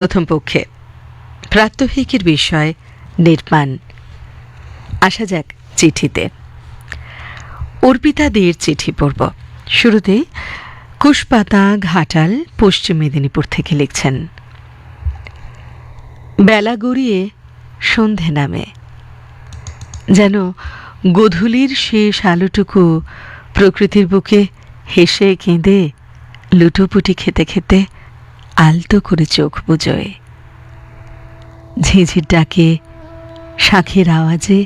প্রথম পক্ষে। প্রাত্যহিকের বিষয় নির্মাণ। আসা যাক চিঠিতে। অর্পিতাদের চিঠি পড়ব। শুরুতে, কুশপাতা ঘাটাল, পশ্চিম মেদিনীপুর থেকে লিখছেন, বেলা গড়িয়ে সন্ধে নামে। যেন গধূলির শেষ আলোটুকু প্রকৃতির বুকে হেসে কেঁদে লুটোপুটি খেতে খেতে আলতো করে চোখ বুজোয়। ঝিঝির ডাকে, শাঁখের আওয়াজে,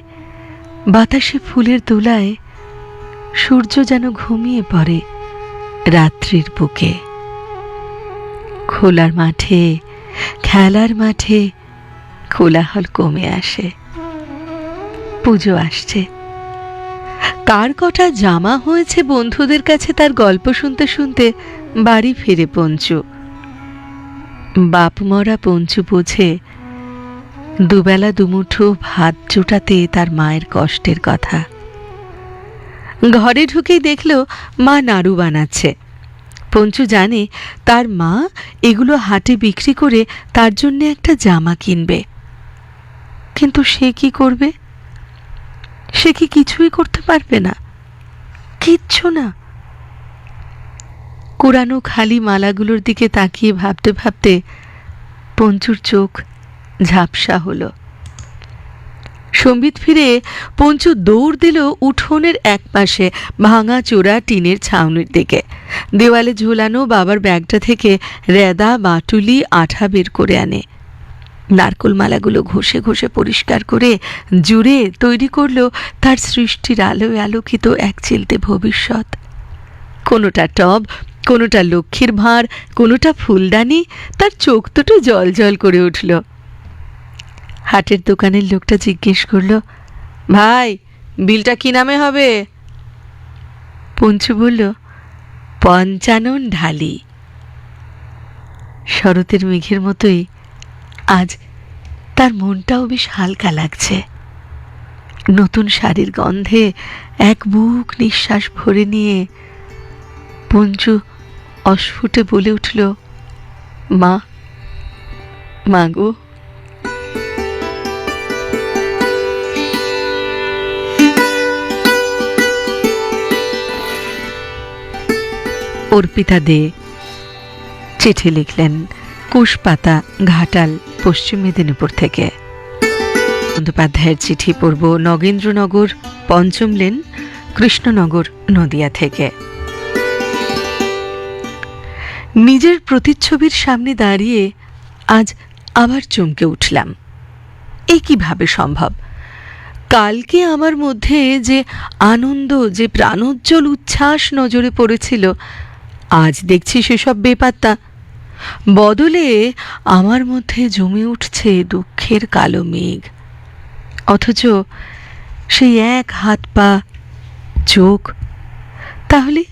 বাতাসে ফুলের তোলায় সূর্য যেন ঘুমিয়ে পড়ে রাত্রির বুকে। খোলার মাঠে, খেলার মাঠে কোলাহল কমে আসে। পুজো আসছে। কার কটা জামা হয়েছে বন্ধুদের কাছে তার গল্প শুনতে শুনতে বাড়ি ফিরে পঞ্চু। বাপ মরা পঞ্চু বোঝে, দুবেলা দুমুঠো ভাত জোটাতে তার মায়ের কষ্টের কথা। ঘরে ঢুকেই দেখল মা নাড়ু বানাচ্ছে। পঞ্চু জানে তার মা এগুলো হাটে বিক্রি করে তার জন্য একটা জামা কিনবে। কিন্তু সে কি করবে? সে কি কিছুই করতে পারবে না? কিচ্ছু না। কোরানো খালি মালাগুলোর দিকে তাকিয়ে ভাবতে ভাবতে পঞ্চুর চোখ ঝাপসা হলো। সম্বিত ফিরে পঞ্চু দৌড় দিল উঠোনের এক পাশে ভাঙা চোরা টিনের ছাউনির দিকে। দেওয়ালে ঝোলানো বাবার ব্যাগটা থেকে রেদা, বাটুলি, আঠা বের করে আনে। নারকোল মালাগুলো ঘষে ঘষে পরিষ্কার করে জুড়ে তৈরি করল তার সৃষ্টির আলোয় আলোকিত এক চিলতে ভবিষ্যৎ। কোনোটা টব কোনোটা লক্ষ্মীর ভাঁড়, কোনোটা ফুলদানি, তার চোখ দুটো জল জল করে উঠল। হাটের দোকানের লোকটা জিজ্ঞেস করল, ভাই, বিলটা কি নামে হবে? পঞ্চু বলল, পঞ্চানন ঢালি। শরতের মেঘের মতোই আজ তার মনটাও বেশ হালকা লাগছে। নতুন শাড়ির গন্ধে এক বুক নিঃশ্বাস ভরে নিয়ে পঞ্চু অস্ফুটে বলে উঠল, মা মা গো। অর্পিতা দে চিঠি লিখলেন কুশপাতা ঘাটাল, পশ্চিম মেদিনীপুর থেকে। বন্দ্যোপাধ্যায়ের চিঠি পড়ব নগেন্দ্রনগর, পঞ্চম লেন, কৃষ্ণনগর, নদিয়া থেকে। নিজের প্রতিচ্ছবির সামনে দাঁড়িয়ে আজ আবার চমকে উঠলাম। এ কীভাবে সম্ভব? কালকে আমার মধ্যে যে আনন্দ, যে প্রাণোজ্জ্বল উচ্ছ্বাস নজরে পড়েছিল, আজ দেখছি সেসব বেপাত্তা। বদলে আমার মধ্যে জমে উঠছে দুঃখের কালো মেঘ। অথচ সেই এক হাত পা, চোখ, তাহলে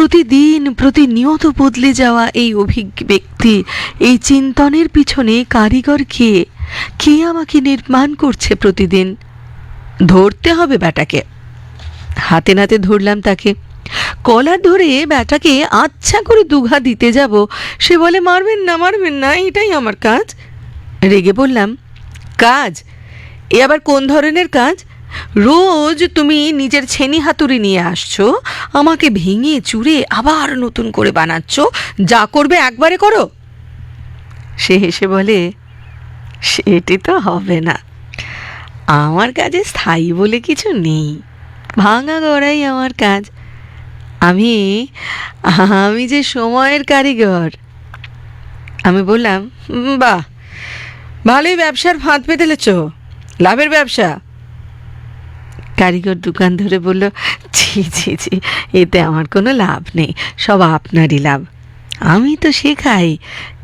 প্রতিদিন প্রতিনিয়ত বদলে যাওয়া এই অভিজ্ঞ ব্যক্তি এই চিন্তনের পিছনে কারিগর কে? কে আমাকে নির্মাণ করছে প্রতিদিন? ধরতে হবে ব্যাটাকে। হাতে নাতে ধরলাম তাকে। কলার ধরে ব্যাটাকে আচ্ছা করে দুঘা দিতে যাব। সে বলে, মারবেন না মারবেন না, এটাই আমার কাজ। রেগে বললাম, কাজ? এ আবার কোন ধরনের কাজ? রোজ তুমি নিজের ছেনি হাতুড়ি নিয়ে আসছো আমাকে ভেঙে চুরে আবার নতুন করে বানাচ্ছ যা করবে একবারে করো। সে হেসে বলে সেটি তো হবে না। আমার কাজে স্থায়ী বলে কিছু নেই। ভাঙা গড়াই আমার কাজ। আমি আমি যে সময়ের কারিগর। আমি বললাম "উম, বাহ ভালোই ব্যবসার ফাঁদ পেতেলেছ লাভের ব্যবসা। কারিগর দোকান ধরে বলল, ছি ছি ছি, এতে আমার কোনো লাভ নেই, সব আপনারই লাভ। আমি তো শেখাই,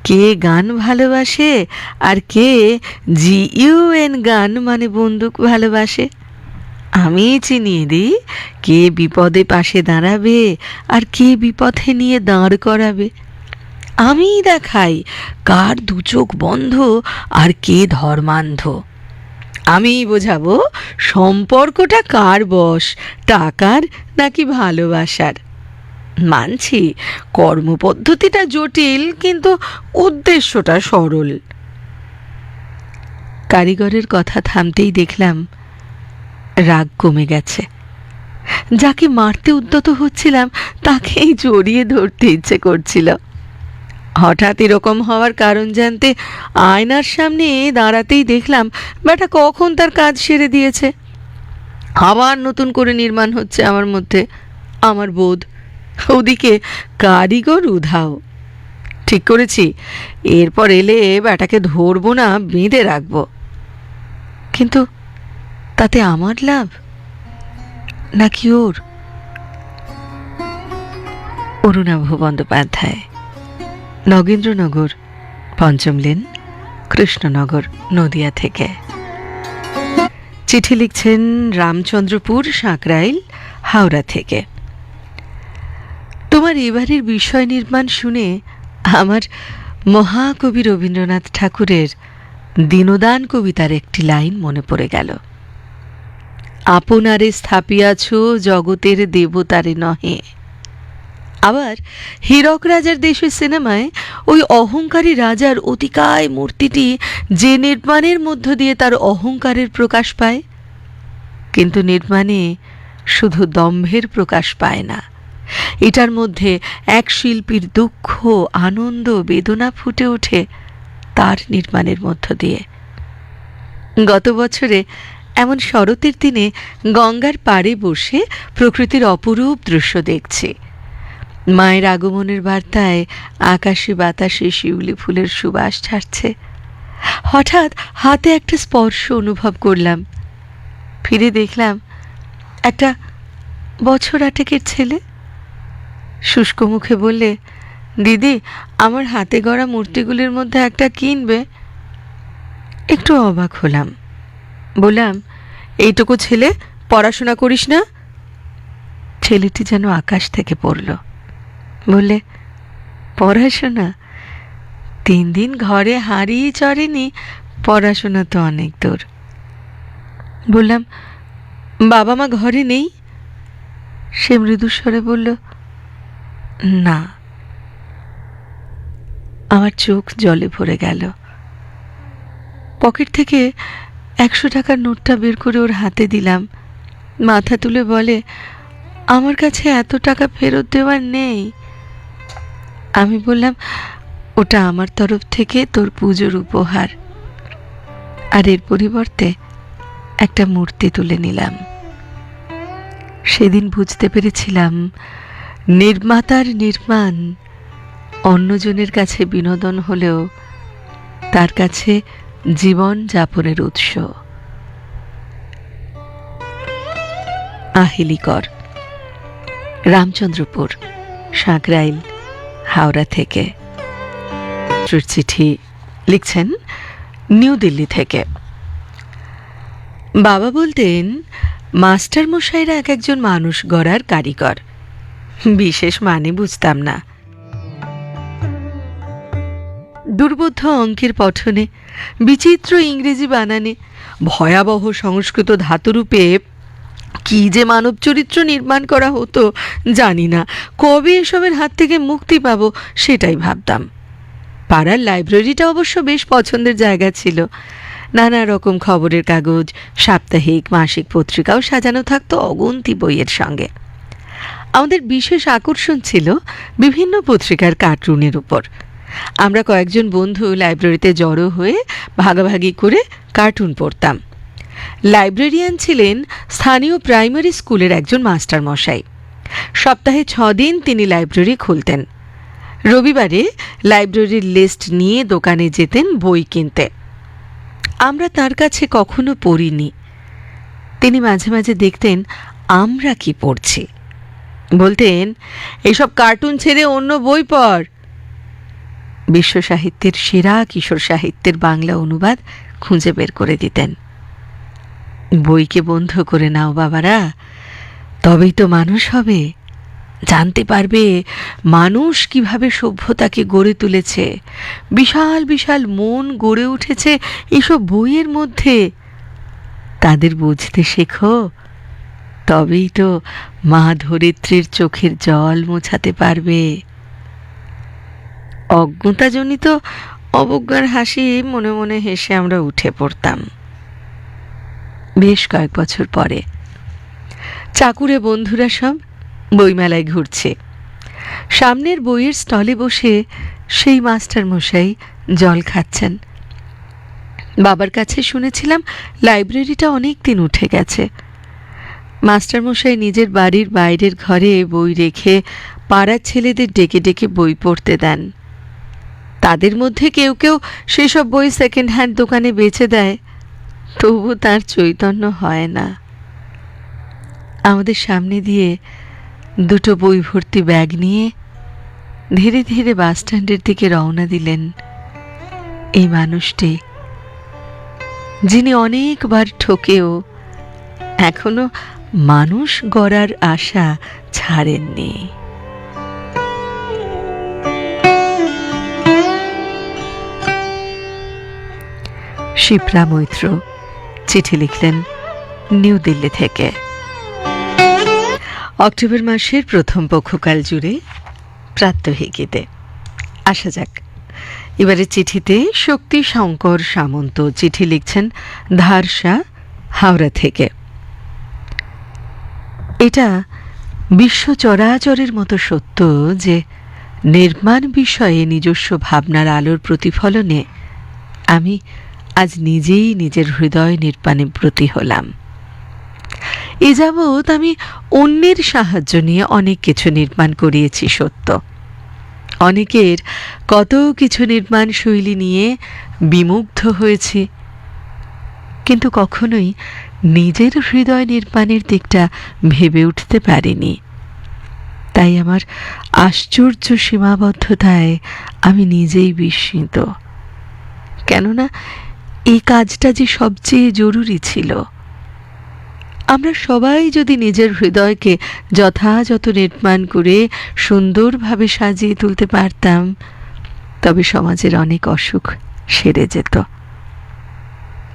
কে গান ভালোবাসে আর কে জি ইউ এন গান মানে বন্দুক ভালোবাসে। আমি চিনিয়ে দিই কে বিপদে পাশে দাঁড়াবে আর কে বিপথে নিয়ে দাঁড় করাবে। আমিই দেখাই কার দু চোখ বন্ধ আর কে ধর্মান্ধ। আমিই বোঝাবো সম্পর্কটা কার বশ, টাকার নাকি ভালোবাসার? মানছি কর্মপদ্ধতিটা জটিল, কিন্তু উদ্দেশ্যটা সরল। কারিগরের কথা থামতেই দেখলাম, রাগ কমে গেছে। যাকে মারতে উদ্যত হচ্ছিলাম, তাকেই জড়িয়ে ধরতে ইচ্ছে করছিল। হঠাৎ এরকম হওয়ার কারণ জানতে আয়নার সামনে দাঁড়াতেই দেখলাম, ব্যাটা কখন তার কাজ সেরে দিয়েছে? আবার নতুন করে নির্মাণ হচ্ছে আমার মধ্যে, আমার বোধ। ওদিকে কারিগর উধাও। ঠিক করেছি, এরপর এলে ব্যাটাকে ধরবো না, বেঁধে রাখব। কিন্তু তাতে আমার লাভ? নাকি ওর? অরুণাভ বন্দ্যোপাধ্যায়। নগেন্দ্রনগর, পঞ্চম লেন, কৃষ্ণনগর, নদিয়া থেকে। চিঠি লিখছেন রামচন্দ্রপুর, সাঁকরাইল, হাওড়া থেকে। তোমার এবারের বিষয় নির্মাণ শুনে আমার মহাকবি রবীন্দ্রনাথ ঠাকুরের দীনদান কবিতার একটি লাইন মনে পড়ে গেল। আপনারে স্থাপিয়াছ জগতের দেবতারে নহে আবার হীরক রাজার দেশের সিনেমায় ওই অহংকারী রাজার অতিকায় মূর্তিটি যে নির্মাণের মধ্য দিয়ে তার অহংকারের প্রকাশ পায়, কিন্তু নির্মাণে শুধু দম্ভের প্রকাশ পায় না। এটার মধ্যে এক শিল্পীর দুঃখ, আনন্দ, বেদনা ফুটে ওঠে তার নির্মাণের মধ্য দিয়ে। গত বছরে এমন শরতের দিনে গঙ্গার পাড়ে বসে প্রকৃতির অপরূপ দৃশ্য দেখছি। মায়ের আগমনের বার্তায় আকাশে বাতাসে শিউলি ফুলের সুবাস ছাড়ছে। হঠাৎ হাতে একটা স্পর্শ অনুভব করলাম। ফিরে দেখলাম একটা বছর আটেকের ছেলে। শুষ্ক মুখে বললে, দিদি, আমার হাতে গড়া মূর্তিগুলির মধ্যে একটা কিনবে? একটু অবাক হলাম। বললাম, এইটুকু ছেলে, পড়াশোনা করিস না? ছেলেটি যেন আকাশ থেকে পড়ল। বললে, পড়াশোনা? তিন দিন ঘরে হারিয়ে চড়েনি, পড়াশোনা তো অনেক দূর। বললাম, বাবা মা ঘরে নেই? সে মৃদুস্বরে বলল, না। আমার চোখ জলে ভরে গেল। পকেট থেকে একশো টাকার নোটটা বের করে ওর হাতে দিলাম। মাথা তুলে বলে, আমার কাছে এত টাকা ফেরত দেওয়ার নেই। আমি বললাম, ওটা আমার তরফ থেকে তোর পুজোর উপহার। আর এর পরিবর্তে একটা মূর্তি তুলে নিলাম। সেদিন বুঝতে পেরেছিলাম, নির্মাতার নির্মাণ অন্যজনের কাছে বিনোদন হলেও তার কাছে জীবন যাপনের উৎস। আহিলিকর রামচন্দ্রপুর, সাঁকরাইল। হাওড়া থেকে। চিঠি লিখছেন নিউ দিল্লি থেকে। বাবা বলতেন মাস্টার মশাইরা এক একজন মানুষ গড়ার কারিগর। বিশেষ মানে বুঝতাম না। দুর্বোধ্য অঙ্কের পঠনে, বিচিত্র ইংরেজি বানানে, ভয়াবহ সংস্কৃত ধাতুরূপে কি যে মানব চরিত্র নির্মাণ করা হতো জানি না। কবে এসবের হাত থেকে মুক্তি পাবো সেটাই ভাবতাম। পাড়ার লাইব্রেরিটা অবশ্য বেশ পছন্দের জায়গা ছিল। নানা রকম খবরের কাগজ, সাপ্তাহিক, মাসিক পত্রিকাও সাজানো থাকতো অগুন্তি বইয়ের সঙ্গে। আমাদের বিশেষ আকর্ষণ ছিল বিভিন্ন পত্রিকার কার্টুনের উপর। আমরা কয়েকজন বন্ধু লাইব্রেরিতে জড়ো হয়ে ভাগাভাগি করে কার্টুন পড়তাম। লাইব্রেরিয়ান ছিলেন স্থানীয় প্রাইমারি স্কুলের একজন মাস্টার মশাই সপ্তাহে দিন তিনি লাইব্রেরি খুলতেন। রবিবারে লাইব্রেরির লিস্ট নিয়ে দোকানে যেতেন বই কিনতে। আমরা তার কাছে কখনো পড়িনি। তিনি মাঝে মাঝে দেখতেন, আমরা কি পড়ছি? বলতেন এইসব কার্টুন ছেড়ে অন্য বই পড়। বিশ্ব সাহিত্যের সেরা কিশোর সাহিত্যের বাংলা অনুবাদ খুঁজে বের করে দিতেন। বইকে বন্ধ করে নাও বাবারা। তবেই তো মানুষ হবে। জানতে পারবে মানুষ কীভাবে সভ্যতাকে গড়ে তুলেছে। বিশাল বিশাল মন গড়ে উঠেছে এসব বইয়ের মধ্যে। তাদের বুঝতে শেখো। তবেই তো মা ধরিত্রীর চোখের জল মোছাতে পারবে। অজ্ঞতাজনিত অবজ্ঞার হাসি মনে মনে হেসে আমরা উঠে পড়তাম। বেশ কয়েক বছর পরে। চাকুরে বন্ধুরা সব বইমেলায় ঘুরছে। সামনের বইয়ের স্টলে বসে সেই মাস্টার মশাই জল খাচ্ছেন। বাবার কাছে শুনেছিলাম লাইব্রেরিটা অনেক দিন উঠে গেছে। মাস্টারমশাই নিজের বাড়ির বাইরের ঘরে বই রেখে পাড়ার ছেলেদের ডেকে ডেকে বই পড়তে দেন। তাদের মধ্যে কেউ কেউ সেসব বই সেকেন্ড হ্যান্ড দোকানে বেচে দেয়। তবু তার চৈতন্য হয় না। আমাদের সামনে দিয়ে দুটো বই ভর্তি ব্যাগ নিয়ে ধীরে ধীরে বাসস্ট্যান্ডের দিকে রওনা দিলেন এই মানুষটি, যিনি অনেকবার ঠকেও এখনও মানুষ গড়ার আশা ছাড়েননি। শিপ্রা মৈত্র চিঠি লিখলেন নিউ দিল্লি থেকে। অক্টোবর মাসের প্রথম পক্ষকাল জুড়ে প্রাত্যহিকীতে। আসা যাক, এবারে চিঠিতে শক্তি শঙ্কর সামন্ত চিঠি লিখছেন ধারসা হাওড়া থেকে। এটা বিশ্ব চরাচরের মতো সত্য যে নির্মাণ বিষয়ে নিজস্ব ভাবনার আলোর প্রতিফলনে আমি আজ নিজেই নিজের হৃদয় নির্মাণে ব্রতী হলাম। এ যাবৎ আমি অন্যের সাহায্য নিয়ে অনেক কিছু নির্মাণ করিয়েছি, সত্য। অনেকের কত কিছু নির্মাণ শৈলী নিয়ে বিমুগ্ধ হয়েছি, কিন্তু কখনোই নিজের হৃদয় নির্মাণের দিকটা ভেবে উঠতে পারিনি। তাই আমার আশ্চর্য সীমাবদ্ধতায় আমি নিজেই বিস্মিত। কেননা এই কাজটা যে সবচেয়ে জরুরি ছিল। আমরা সবাই যদি নিজের হৃদয়কে যথাযথ নির্মাণ করে সুন্দরভাবে সাজিয়ে তুলতে পারতাম, তবে সমাজের অনেক অসুখ সেরে যেত।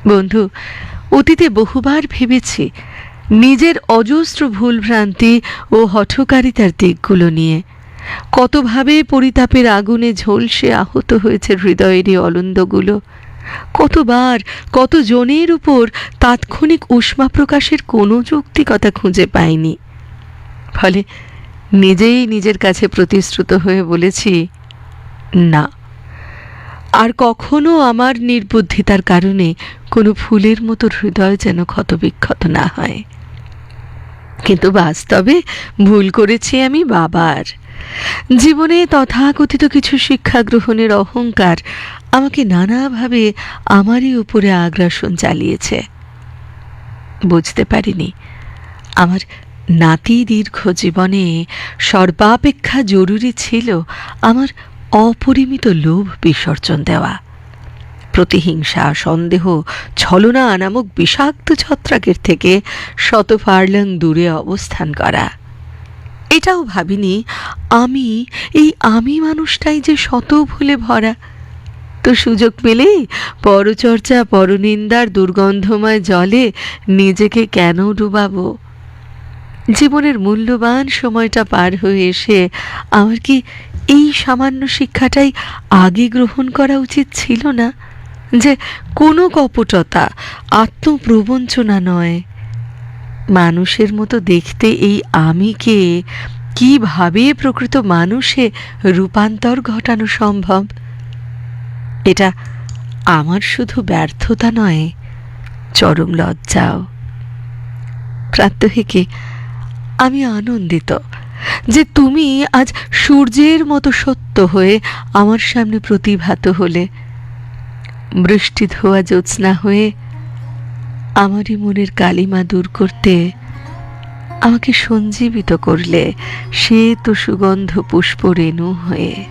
বন্ধু, অতীতে বহুবার ভেবেছি নিজের অজস্র ভুলভ্রান্তি ও হঠকারিতার দিকগুলো নিয়ে। কতভাবে পরিতাপের আগুনে ঝলসে আহত হয়েছে হৃদয়েরই অলন্দগুলো। কতবার কত জনের উপর তাৎক্ষণিক উষ্মা প্রকাশের কোনো যৌক্তিকতা খুঁজে পাইনি। ফলে নিজেই নিজের কাছে প্রতিশ্রুত হয়ে বলেছি, না। আর কখনো আমার নির্বুদ্ধিতার কারণে কোনো ফুলের মতো হৃদয় যেন ক্ষতবিক্ষত না হয়। কিন্তু বাস্তবে ভুল করেছি আমি বাবার। জীবনে তথাকথিত কিছু শিক্ষা গ্রহণের অহংকার আমাকে নানাভাবে আমারই উপরে আগ্রাসন চালিয়েছে। বুঝতে পারিনি। আমার নাতি দীর্ঘ জীবনে সর্বাপেক্ষা জরুরি ছিল আমার অপরিমিত লোভ বিসর্জন দেওয়া। প্রতিহিংসা, সন্দেহ, ছলনা নামক বিষাক্ত ছত্রাকের থেকে শত ফার্লাং দূরে অবস্থান করা। এটাও ভাবিনি, আমি, এই আমি মানুষটাই যে শত ভুলে ভরা তো সুযোগ পেলেই পরচর্চা, পরনিন্দার দুর্গন্ধময় জলে নিজেকে কেন ডুবাবো? জীবনের মূল্যবান সময়টা পার হয়ে এসে আমার কি এই সামান্য শিক্ষাটাই আগে গ্রহণ করা উচিত ছিল না? যে কোনো কপটতা, আত্মপ্রবঞ্চনা নয়। মানুষের মতো দেখতে এই আমিকে কীভাবে প্রকৃত মানুষে রূপান্তর ঘটানো সম্ভব? এটা আমার শুধু ব্যর্থতা নয়, চরম লজ্জাও। প্রাত্যহিকে আমি আনন্দিত যে তুমি আজ সূর্যের মতো সত্য হয়ে আমার সামনে প্রতিভাত হলে। বৃষ্টি ধোয়া জ্যোৎস্না হয়ে আমারই মনের কালিমা দূর করতে আমাকে সঞ্জীবিত করলে সে তো সুগন্ধ পুষ্প রেণু হয়ে।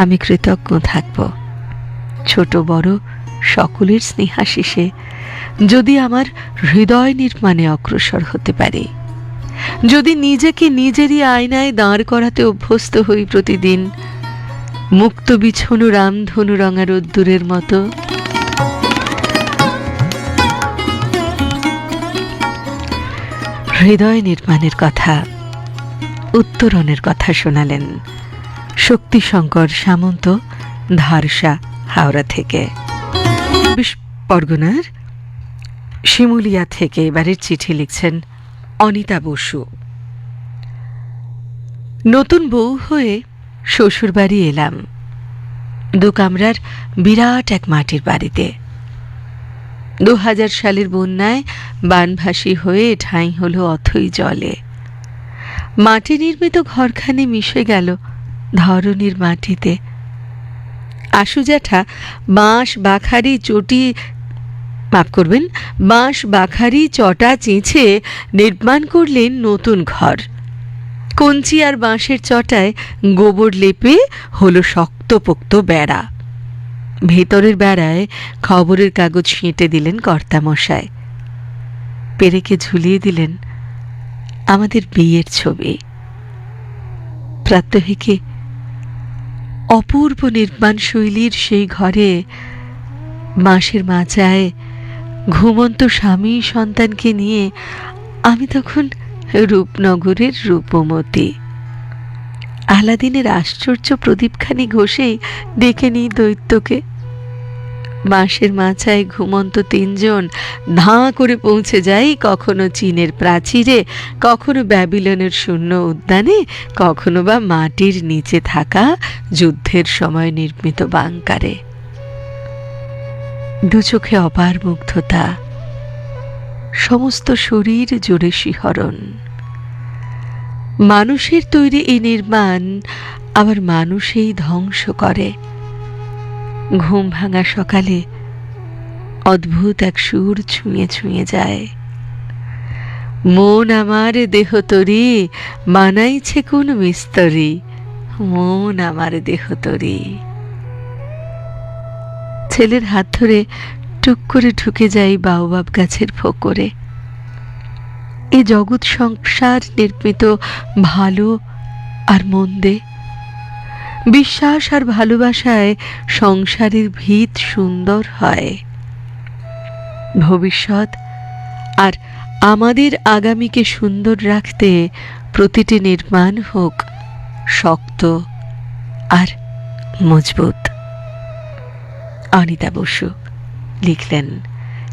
আমি কৃতজ্ঞ থাকব। ছোট বড় সকলের স্নেহাশিসে যদি আমার হৃদয় নির্মাণে অগ্রসর হতে পারে। যদি নিজেকে নিজেরই আয়নায় দাঁড় করাতে অভ্যস্ত হই প্রতিদিন, মুক্ত বিছনু রামধনু রঙা রোদ্দুরের মতো। হৃদয় নির্মাণের কথা, উত্তরণের কথা শোনালেন। শক্তিশঙ্কর সামন্ত, ধারসা হাওড়া থেকে। চব্বিশ পরগনার শিমুলিয়া থেকে এবারের চিঠি লিখছেন অনিতা বসু। নতুন বউ হয়ে শ্বশুরবাড়ি এলাম। দু কামরার বিরাট এক মাটির বাড়িতে। দু হাজার সালের বন্যায় বানভাসী হয়ে ঠাঁই হলো অথই জলে। মাটি নির্মিত ঘরখানে মিশে গেল ধরনীর মাটিতে। আশু জ্যাঠা বাঁশ, বাখারি, চটি, মাফ করবেন, বাঁশ, বাখারি, চটা চেঁচে নির্মাণ করলেন নতুন ঘর। কঞ্চি আর বাঁশের চটায় গোবর লেপে হলো শক্তপোক্ত বেড়া। ভেতরের বেড়ায় খবরের কাগজ ছিঁটে দিলেন কর্তামশায় পেরেকে ঝুলিয়ে দিলেন আমাদের বিয়ের ছবি। প্রাত্যহিকে অপূর্ব নির্মাণ শৈলীর সেই ঘরে মাসের মাচায় ঘুমন্ত স্বামী সন্তানকে নিয়ে আমি তখন রূপনগরের রূপমতী। আলাদিনের আশ্চর্য প্রদীপখানি ঘষেই ডেকে নিই দৈত্যকে। মাসের মাচায় ঘুমন্ত তিনজন ধাঁ করে পৌঁছে যাই কখনো চীনের প্রাচীরে, কখনো ব্যাবিলনের শূন্য উদ্যানে, কখনো বা মাটির নিচে থাকা যুদ্ধের সময় নির্মিত বাংকারে। দু চোখে অপার মুগ্ধতা, সমস্ত শরীর জুড়ে শিহরণ। মানুষের তৈরি এই নির্মাণ আবার মানুষেই ধ্বংস করে। ঘুম ভাঙা সকালে অদ্ভুত এক সুর ছুঁয়ে ছুঁয়ে যায়। মন আমার দেহ তরি, মানাইছে কোন মিস্তরি? মন আমার দেহ তরি। ছেলের হাত ধরে টুক করে ঢুকে যাই বাউবাব গাছের ফোকরে। এ জগৎ সংসার নির্মিত ভালো আর মন্দে। বিশ্বাস আর ভালোবাসায় সংসারের ভিত সুন্দর হয়। ভবিষ্যৎ আর আমাদের আগামীকে সুন্দর রাখতে প্রতিটি নির্মাণ হোক শক্ত আর মজবুত। অনিতা বসু লিখলেন,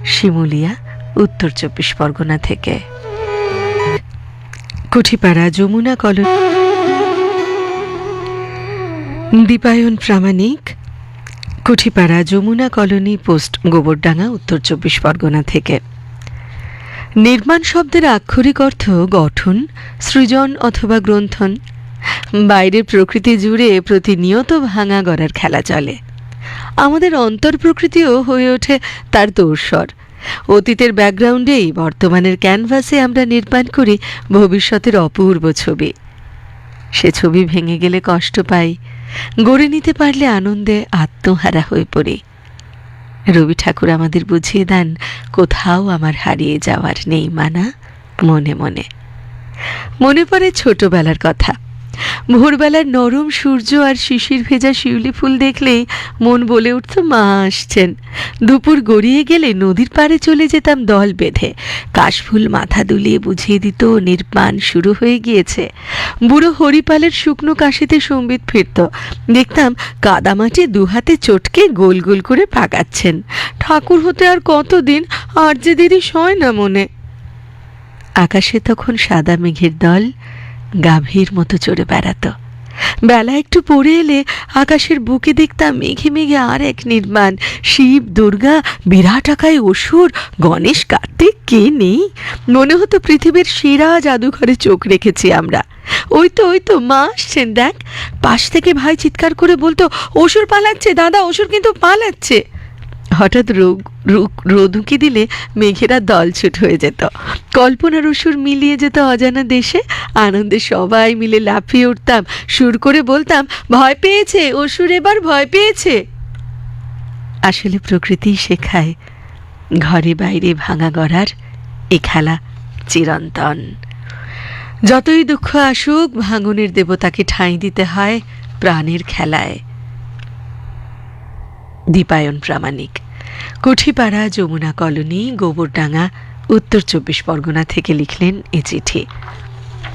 শিমুলিয়া, উত্তর চব্বিশ পরগনা থেকে। Kuthipara Jamuna colony Dipayan Pramanik, Kuthipara Jamuna colony post Gobardanga, উত্তর চব্বিশ পরগনা থেকে। নির্মাণ শব্দের আক্ষরিক অর্থ গঠন, সৃজন অথবা গ্রন্থন। বাইরের প্রকৃতি জুড়ে প্রতিনিয়ত ভাঙা গড়ার খেলা চলে। আমাদের অন্তর প্রকৃতিও হয়ে ওঠে তার দৌড়স্বর। অতীতের ব্যাকগ্রাউন্ডেই বর্তমানের ক্যানভাসে আমরা নির্মাণ করি ভবিষ্যতের অপূর্ব ছবি। সে ছবি ভেঙে গেলে কষ্ট পাই গড়ে নিতে পারলে আনন্দে আত্মহারা হয়ে পড়ি। রবি ঠাকুর আমাদের বুঝিয়ে দেন, কোথাও আমার হারিয়ে যাওয়ার নেই মানা মনে মনে। মনে পড়ে ছোটবেলার কথা। ভোরবেলার নরম সূর্য আর শিশির ভেজা শিউলি ফুল দেখলেই মন বলে উঠত, মা আসছেন। দুপুর গড়িয়ে গেলে নদীর পাড়ে চলে যেতাম দল বেঁধে। কাশফুল মাথা দুলিয়ে বুঝিয়ে দিত, নির্মাণ শুরু হয়ে গিয়েছে। বুড়ো হরিপালের শুকনো কাশিতে সম্বিত ফিরত। দেখতাম কাদামাটি দুহাতে চটকে গোল গোল করে পাকাচ্ছেন। ঠাকুর হতে আর কতদিন, আর যে দেরি সয় না মনে। আকাশে তখন সাদা মেঘের দল গাভীর মতো চড়ে বেড়াতো। বেলা একটু পড়ে এলে আকাশের বুকে দেখতাম মেঘে মেঘে আর এক নির্মাণ। শিব, দুর্গা, বিরাট আকায় অসুর, গণেশ, কার্তিক, কে নেই? মনে হতো পৃথিবীর সেরা জাদুঘরে চোখ রেখেছি আমরা। ওই তো ওই তো, মা আসছেন, দেখ। পাশ থেকে ভাই চিৎকার করে বলতো, অসুর পালাচ্ছে, দাদা, অসুর কিন্তু পালাচ্ছে। হঠাৎ রোগ রোদুকি দিলে মেঘেরা দলছুট হয়ে যেত। কল্পনার অসুর মিলিয়ে যেত অজানা দেশে। আনন্দে সবাই মিলে লাফিয়ে উঠতাম, সুর করে বলতাম, ভয় পেয়েছে, অসুর এবার ভয় পেয়েছে। আসলে প্রকৃতি শেখায়, ঘরে বাইরে ভাঙা গড়ার এ খেলা চিরন্তন। যতই দুঃখ আসুক, ভাঙনের দেবতাকে ঠাঁই দিতে হয় প্রাণের খেলায়। দীপায়ন প্রামাণিক। কুঠিপাড়া যমুনা কলোনি গোবরডাঙ্গা উত্তর চব্বিশ পরগনা থেকে লিখলেন এ চিঠি।